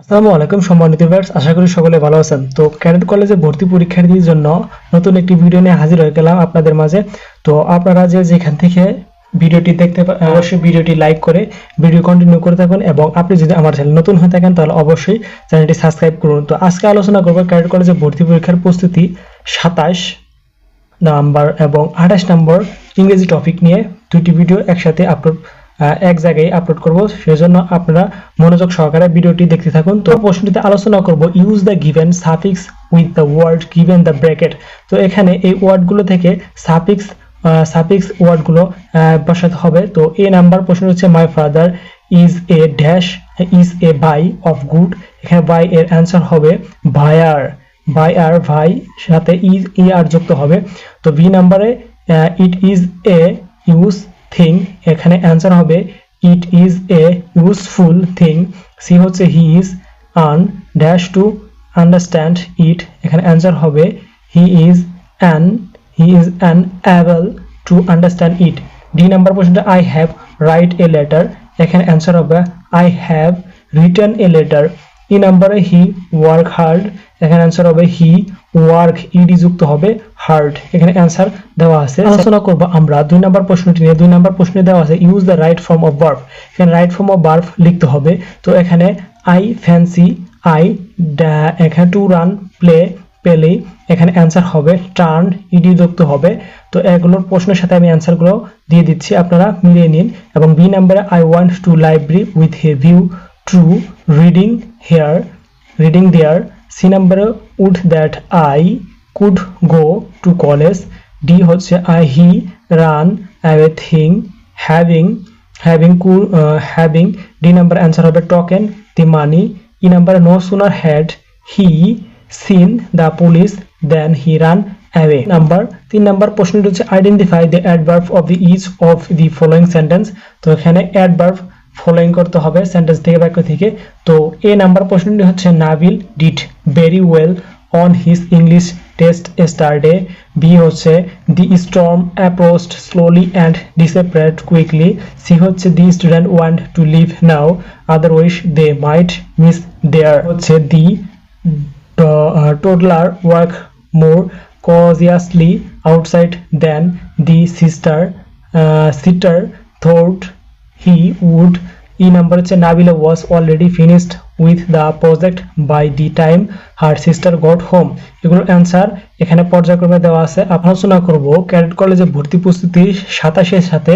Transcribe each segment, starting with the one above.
আসসালামু আলাইকুম সম্মানিত ভিউয়ার্স আশা করি সকলে ভালো আছেন। তো ক্যাডেট কলেজে ভর্তি পরীক্ষার্থীর জন্য নতুন একটি ভিডিও নিয়ে হাজির হয়ে গেলাম আপনাদের মাঝে। তো আপনারা যে যেখান থেকে ভিডিওটি দেখতে অবশ্যই ভিডিওটি লাইক করে ভিডিও কন্টিনিউ করে থাকুন এবং আপনি যদি আমার চ্যানেল নতুন হয়ে থাকেন তাহলে অবশ্যই চ্যানেলটি সাবস্ক্রাইব করুন। তো আজকে আলোচনা করব ক্যাডেট কলেজে ভর্তি পরীক্ষার প্রস্তুতি সাতাশ নাম্বার এবং আঠাশ নম্বর ইংরেজি টপিক নিয়ে। দুটি ভিডিও একসাথে আপলোড এক জায়গায় আপলোড করব। সেজন্য আপনারা মনোযোগ সহকারে ভিডিওটি দেখতে থাকুন। তো প্রশ্নটিতে আলোচনা করব use the given suffix with the word given the bracket তো এখানে এই ওয়ার্ডগুলো থেকে সাফিক্স সাফিক্স ওয়ার্ডগুলো বসাতে হবে। তো এ নাম্বার প্রশ্ন হচ্ছে my father is a dash is a by of good এখানে বাই এর অ্যান্সার হবে ভায়ার বাই আর ভাই সাথে ইজ ই আর যুক্ত হবে। তো বি নাম্বারে it is a use thing এখানে অ্যান্সার হবে it is a useful thing C হচ্ছে he is an dash to understand it এখানে অ্যান্সার হবে he is an he is an able to understand it D number প্রশ্নটা I have write a letter এখানে answer হবে I have written a letter E নাম্বারে he work hard এখানে answer হবে he work ED যুক্ত হবে hard এখানে answer দেওয়া আছে। আলোচনা করব আমরা। দুই নাম্বার প্রশ্নটি নিয়ে, দুই নাম্বার প্রশ্নে দেওয়া আছে use the right form of verb এখানে রাইট ফর্ম অফ ভার্ব লিখতে হবে। তো এখানে আই ফ্যান্সি আই এখানে টু রান প্লে পেলে, এখানে অ্যান্সার হবে টার্ন ইডি যুক্ত হবে। তো এগুলোর প্রশ্নের সাথে আমি অ্যান্সারগুলো দিয়ে দিচ্ছি, আপনারা মিলিয়ে নিন। এবং বি নাম্বারে I want to library with a view to reading here reading there C নাম্বারে would that I could go to college D হচ্ছে I he run everything having having কু হ্যাভিং ডি নাম্বার অ্যান্সার হবে taken the money E নাম্বারে no sooner had he seen the police then he ran away number তিন number প্রশ্নটি হচ্ছে identify the adverb of the each of the following sentence তো এখানে adverb following করতে হবে sentence থেকে বাক্য থেকে। তো এ নাম্বার প্রশ্নটি হচ্ছে Nabil did very well on his English test yesterday B হচ্ছে the storm approached slowly and disappeared quickly C হচ্ছে the student want to leave now otherwise they might miss their হচ্ছে the toddler walk more cautiously outside than the sister sitter sitter he would e number হচ্ছে Nabila was already finished with the project by the time her sister got home এগুলোর answer এখানে পর্যায়ক্রমে দেওয়া আছে। আলোচনা করব, cadet কলেজে ভর্তি প্রস্তুতি সাতাশের সাথে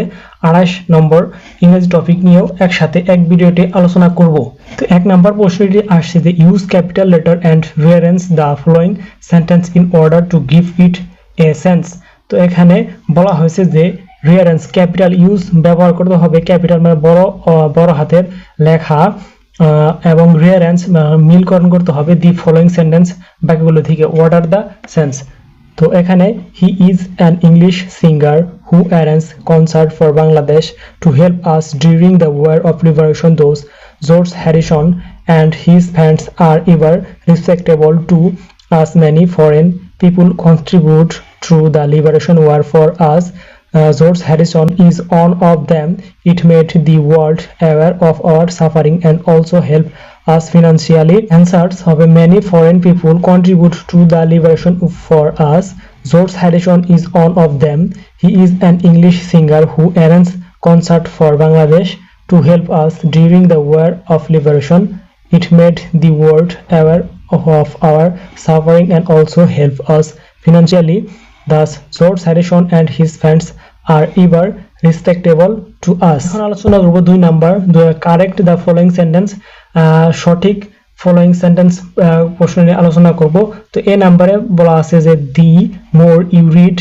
আড়াইশ নম্বর ইংরেজি টপিক নিয়েও একসাথে এক ভিডিওতে আলোচনা করব। তো এক নাম্বার প্রশ্নটি আসছে যে use capital letter and rearrange the following sentence in order to give it a sense তো এখানে বলা হয়েছে যে রিয়ারেন্স ক্যাপিটাল ইউজ ব্যবহার করতে হবে। ক্যাপিটাল মানে বড় বড় হাতের লেখা এবং রিয়ারেন্স মিলকরণ করতে হবে দি ফলোয়িং সেন্টেন্স বাকিগুলো থেকে। অর্ডার দ্য সেন্স তো এখানে he is an English singer who arrange concert for Bangladesh to help us during the war of liberation those George Harrison and his friends are ever respectable to as many foreign people contribute through the liberation war for us. Uh, George Harrison is one of them. It made the world aware of our suffering and also helped us financially. Answers of many foreign people contribute to the liberation for us. George Harrison is one of them. He is an English singer who arranged concert for Bangladesh to help us during the war of liberation. It made the world aware of our suffering and also help us financially. Thus, George Harrison and his friends are ever respectable to us. এখন আলোচনা করব দুই number correct the following sentence সঠিক following sentence প্রশ্ন নিয়ে আলোচনা করব। তো এ নাম্বারে বলা আছে যে the more you read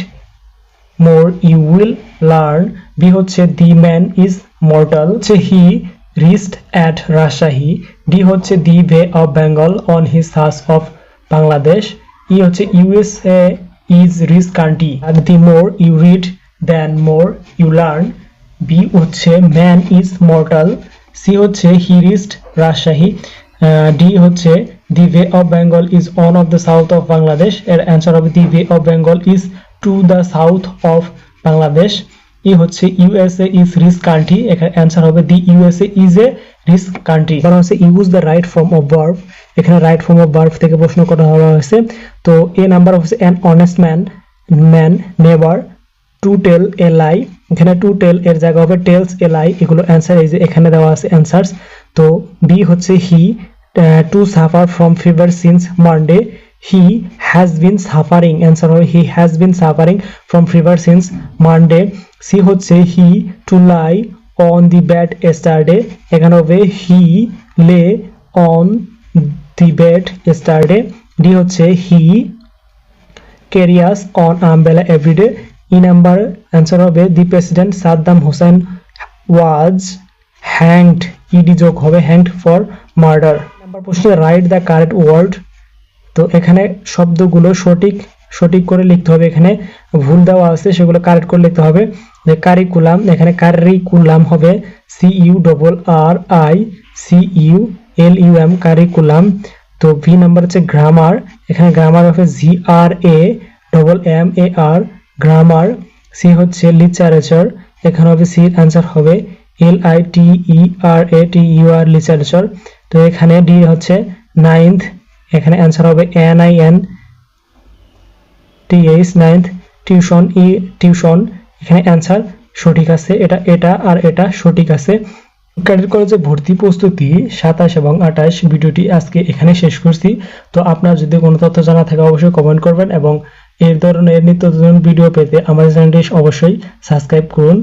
more you will learn B হচ্ছে দি ম্যান ইজ মর্টাল হচ্ছে he rest at Rajshahi D হচ্ছে the bay of Bengal on his search of Bangladesh E হচ্ছে USA rich country R the more you read then more you learn B হচ্ছে man is mortal C হচ্ছে he rest Rajshahi D হচ্ছে the bay of Bengal is on of the south of Bangladesh এর answer হবে the bay of Bengal is to the south of Bangladesh E হচ্ছে USA is rich country এখানে answer হবে the USA is a rich country কারণ হচ্ছে use the right form of verb এখানে right form of verb থেকে প্রশ্ন করা হয়েছে। তো এ নাম্বার হচ্ছে an honest man man never to tell a lie এখানে টু টেল এর জায়গা হবে টেলস এ লাই এগুলো অ্যান্সার এই যে এখানে দেওয়া আছে অ্যান্সার্স তো বি হচ্ছে he to suffer from fever since Monday he has been suffering answer হবে he has been suffering from fever since Monday C হচ্ছে he to lie on the bed yesterday এখানে হবে he lay on the bed yesterday D হচ্ছে he carries an umbrella everyday E number answer হবে the president Saddam Hussein was hanged ED যোগ হবে hanged for murder number প্রশ্ন write the correct word তো এখানে শব্দগুলো সঠিক সঠিক করে লিখতে হবে। এখানে ভুল দেওয়া আছে, সেগুলো কারেক্ট করে লিখতে হবে। যে কারিকুলাম এখানে কারিকুলাম হবে C U double R I C U L U M curriculum তো ভি নাম্বার হচ্ছে গ্রামার এখানে গ্রামার হবে G R A double M A R grammar C হচ্ছে লিটারেচার এখানে হবে সির অ্যান্সার হবে L I T E R A T U R literature তো এখানে ডি হচ্ছে নাইন্থ এখানে অ্যান্সার হবে N I N T H ninth tuition E tuition এখানে অ্যান্সার সঠিক আছে, এটা এটা আর এটা সঠিক আছে। ক্যাডেট কলেজে ভর্তি প্রস্তুতি সাতাশ এবং আঠাশ, ভিডিওটি আজকে এখানে শেষ করছি। তো আপনার যদি কোনো তথ্য জানা থাকে অবশ্যই কমেন্ট করবেন এবং এর ধরনের নিত্য ভিডিও পেতে আমাদের চ্যানেলটি অবশ্যই সাবস্ক্রাইব করুন।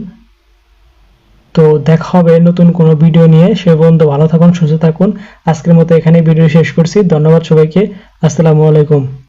তো দেখা হবে নতুন কোনো ভিডিও নিয়ে। সে পর্যন্ত ভালো থাকুন, সুস্থ থাকুন। আজকের মতো এখানে ভিডিও শেষ করছি। ধন্যবাদ সবাইকে। আসসালামু আলাইকুম।